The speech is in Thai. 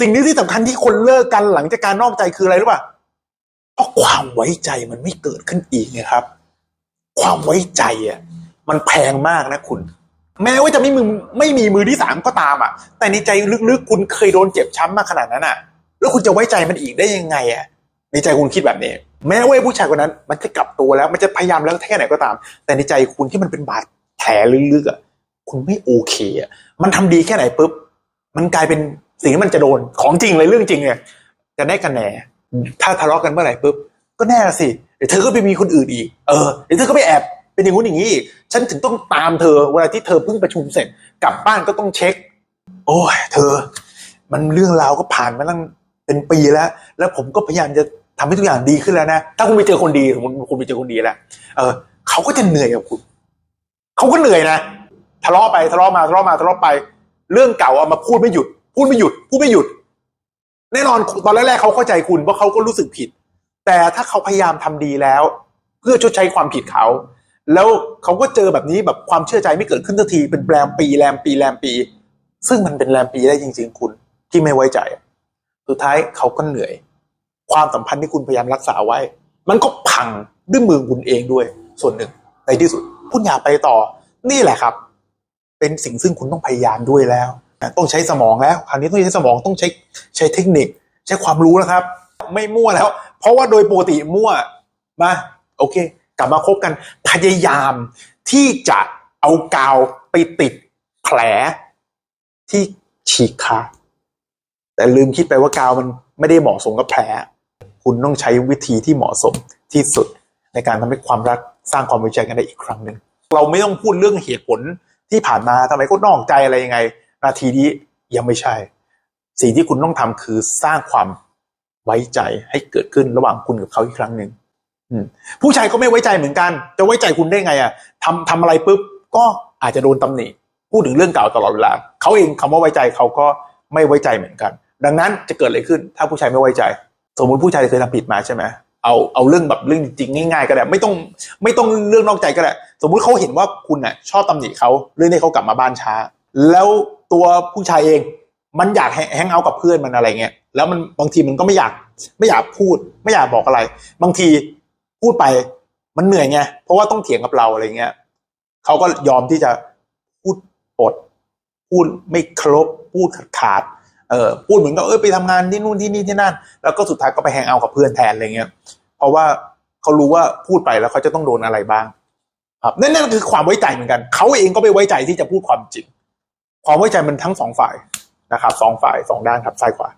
สิ่งนี้ที่สำคัญที่คนเลิกกันหลังจากการนอกใจคืออะไรรู้ป่ะเพราะความไว้ใจมันไม่เกิดขึ้นอีกไงครับ ความไว้ใจอะมันแพงมากนะคุณ แม้ว่าจะไม่มือไม่มีมือที่สามก็ตามอะ แต่ในใจลึกๆคุณเคยโดนเจ็บช้ำมากขนาดนั้นอะ แล้วคุณจะไว้ใจมันอีกได้ยังไงอะ ในใจคุณคิดแบบนี้ แม้ว่าผู้ชายคนนั้น มันจะกลับตัวแล้วมันจะพยายามแล้วแค่ไหนก็ตาม แต่ในใจคุณที่มันเป็นบาดแผลลึกๆอะคุณไม่โอเคอะมันทำดีแค่ไหนปุ๊บมันกลายเป็น สิ่งที่มันจะโดนของจริงเลยเรื่องจริงเนี่ยจะได้กันแหน่ถ้าทะเลาะกันเมื่อไหร่ปุ๊บก็แน่ะสิเดี๋ยวเธอก็ไปมีคนอื่นอีกเออเดี๋ยวเธอก็ไปแอบเป็นอย่างงู้นอย่างนี้อีกฉันถึงต้องตามเธอเวลาที่เธอเพิ่งประชุมเสร็จกลับบ้านก็ต้องเช็ค โอ้ยเธอ มันเรื่องราวก็ผ่านมาตั้งเป็นปีแล้ว แล้วผมก็พยายามจะทำให้ทุกอย่างดีขึ้นแล้วนะ ถ้าคุณไปเจอคนดีสมคุณไปเจอคนดีแล้ว เออ เขาก็จะเหนื่อยกับคุณ เขาก็เหนื่อยนะ ทะเลาะไปทะเลาะมาทะเลาะมาทะเลาะไป เรื่องเก่าเอามาพูดไม่หยุด พูดไม่หยุดพูดไม่หยุด แน่นอนตอนแรกๆเขาเข้าใจคุณเพราะเขาก็รู้สึกผิด แต่ถ้าเขาพยายามทำดีแล้ว เพื่อชดใช้ความผิดเขา แล้วเขาก็เจอแบบนี้แบบความเชื่อใจไม่เกิดขึ้นสักทีเป็นแรมปีแรมปีแรมปี ซึ่งมันเป็นแรมปีได้จริง ๆ คุณที่ไม่ไว้ใจ สุดท้ายเขาก็เหนื่อย ความสัมพันธ์ที่คุณพยายามรักษาไว้ มันก็พังด้วยมือคุณเองด้วย ส่วนหนึ่ง ในที่สุดคุณอยากไปต่อ นี่แหละครับ เป็นสิ่งซึ่งคุณต้องพยายามด้วยแล้ว ต้องใช้สมองแล้วคราวนี้ต้องใช้สมองต้องใช้ใช้เทคนิค ใช้ความรู้แล้วครับ ไม่มั่วแล้ว เพราะว่าโดยปกติมั่วมาโอเค กลับมาคบกันพยายามที่จะเอากาวไปติดแผลที่ฉีกขาดแต่ลืมคิดไปว่ากาวมันไม่ได้เหมาะสมกับแผล คุณต้องใช้วิธีที่เหมาะสมที่สุดในการทำให้ความรักสร้างความไว้ใจกันได้อีกครั้งหนึ่ง เราไม่ต้องพูดเรื่องเหตุผลที่ผ่านมาทำไมก็นอกใจอะไรยังไง นาทีนี้ยังไม่ใช่ สิ่งที่คุณต้องทำคือสร้างความไว้ใจให้เกิดขึ้นระหว่างคุณกับเขาอีกครั้งหนึ่งผู้ชายก็ไม่ไว้ใจเหมือนกัน จะไว้ใจคุณได้ไงอะทำทำอะไรปุ๊บก็อาจจะโดนตำหนิพูดถึงเรื่องเก่าตลอดเวลาเขาเองคำว่าไว้ใจเขาก็ไม่ไว้ใจเหมือนกัน ดังนั้นจะเกิดอะไรขึ้น ถ้าผู้ชายไม่ไว้ใจ สมมติผู้ชายเคยทำผิดมาใช่ไหมเอาเอาเรื่องแบบเรื่องจริงง่ายๆก็ได้ไม่ต้องไม่ต้องเรื่องนอกใจก็ได้สมมุติเขาเห็นว่าคุณน่ะชอบตำหนิเขาเรื่องที่เขากลับมาบ้านช้า แล้วตัวผู้ชายเองมันอยากแฮงเอาท์กับเพื่อนมันอะไรเงี้ยแล้วมันบางทีมันก็ไม่อยากไม่อยากพูด ไม่อยากบอกอะไร บางทีพูดไปมันเหนื่อยไงเพราะว่าต้องเถียงกับเราอะไรเงี้ยเขาก็ยอมที่จะพูดปดพูดไม่ครบพูดขาดๆเออพูดเหมือนกับเออไปทำงานที่นู่นที่นี่ที่นั่น แล้วก็สุดท้ายก็ไปแฮงเอาท์กับเพื่อนแทนอะไรเงี้ยเพราะว่าเขารู้ว่าพูดไปแล้วเขาจะต้องโดนอะไรบ้าง ครับนั่นนั่นคือความไว้ใจเหมือนกัน เขาเองก็ไม่ไว้ใจที่จะพูดความจริง ความไว้ใจมันทั้งสองฝ่ายนะครับสองฝ่ายสองด้านครับซ้ายขวา